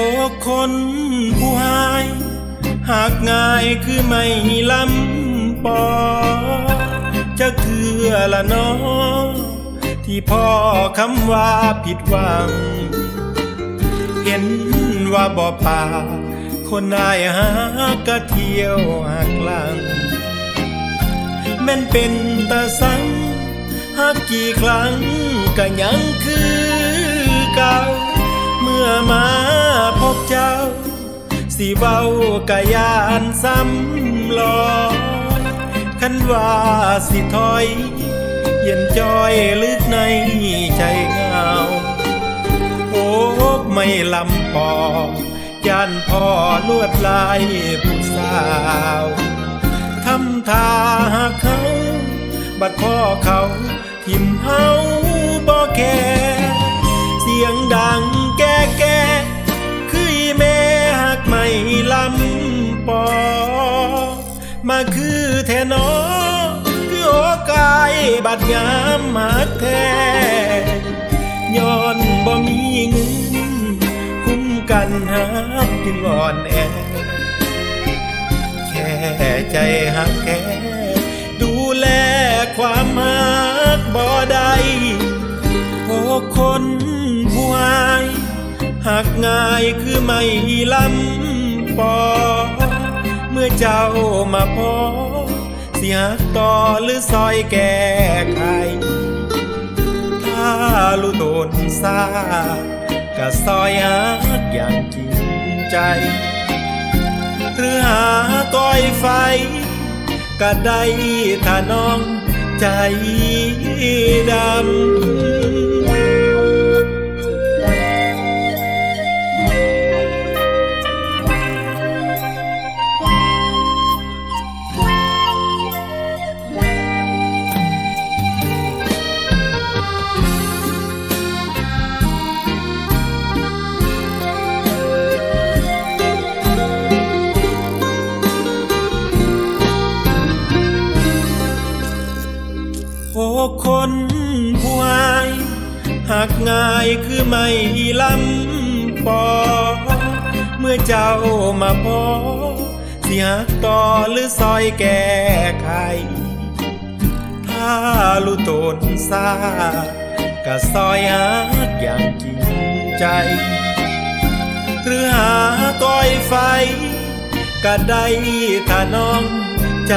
โอ้คนผู้หาย หากง่ายคือไม่ลำปอจะคือละเนอที่พ่อคำว่าผิดหวัง เห็นว่าบ่ป่า คนนายหากะเที่ยวหักลังแม่นเป็นตาสังหากกี่ครั้งก็ยังคือเก่า มื่อมาพบเจ้า สิเว้ากะยานซ้ำลอคันว่าสิถอย เย็นจอยลึกในใจเงาโอ้ไม่ลำปอยานพ่อลวดลายผู้สาวทำทาหากเขา บัดพ่อเขาทิมเฮา บัดงามหักแท้ย้อนบ่มีเงิน คุ้มกันหักจึงอ่อนแอ แค่ใจหักแค่ดูแลความหักบ่ได้โอ้คนผู้หายหักง่ายคือไม่ลำปอ เมื่อเจ้ามาพอ สียต่อหรือซอยแก้ไขถ้ารู้ตนซาก็ซอยหักอย่างจริงใจ หรือหาก้อยไฟ ก็ได้ถ้าน้องใจด คนผู้หายหากง่ายคือไม่ลำปอ เมื่อเจ้ามาพอเสิหักต่อหรือซอยแก้ไขถ้ารู้ตนซาก็ซอยหักอย่างจริงใจ หรือหาก้อยไฟก็ได้ถ้าน้องใจ